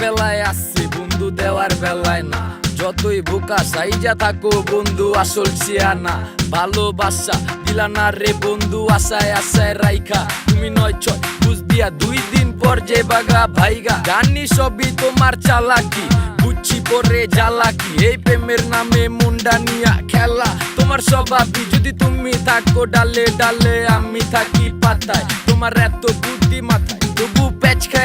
বেলায় আসছে, বন্ধু দেওয়ার বেলায় না। যতই বোকা সাইজা থাকো বন্ধু আসল না ভালোবাসা দিলা না রে বন্ধু, আশায় আশায় রাইখা। তুমি নয় ছয় বুঝ দিয়া দুই দিন পর যে বাগা ভাইগা। জানি সবই তোমার চালাকি বুঝছি পরে জ্বালাকি। এই প্রেমের নামে মুন্ডা নিয়া খেলা। তোমার স্বভাবই যদি তুমি থাকো ডালে ডালে, আমি থাকি পাতায়। তোমার এত বুদ্ধি মাথায়, তবু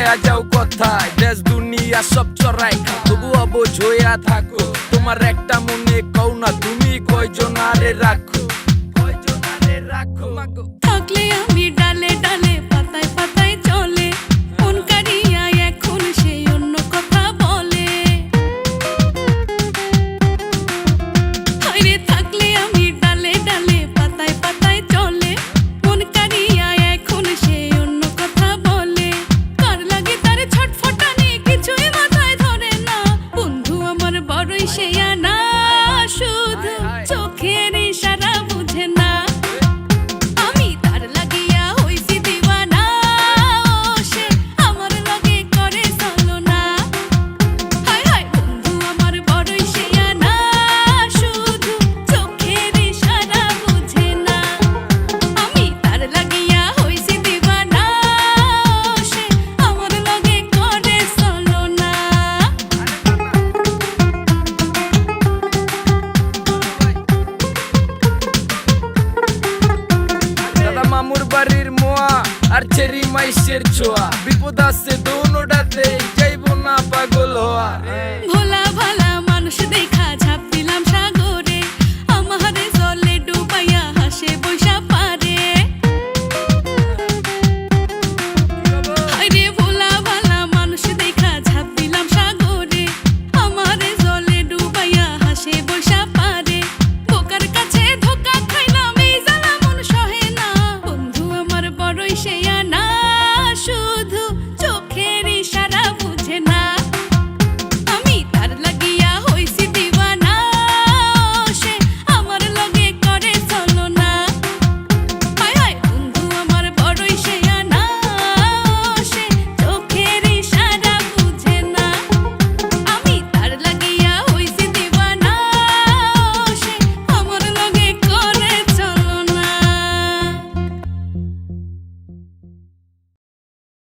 খায়া যাও কথায়। দেশ, দুনিয়া সব চড়াই তবু অবো হইয়া থাকো, তোমার একটা মনে কও না তুমি কয়জন আরে রাখো ಯ মামুর বাড়ির মোয়া আর চেরি মাইসের ছোয়া। বিপদ আছে দোনোটাতে যাইব না পাগল হওয়া।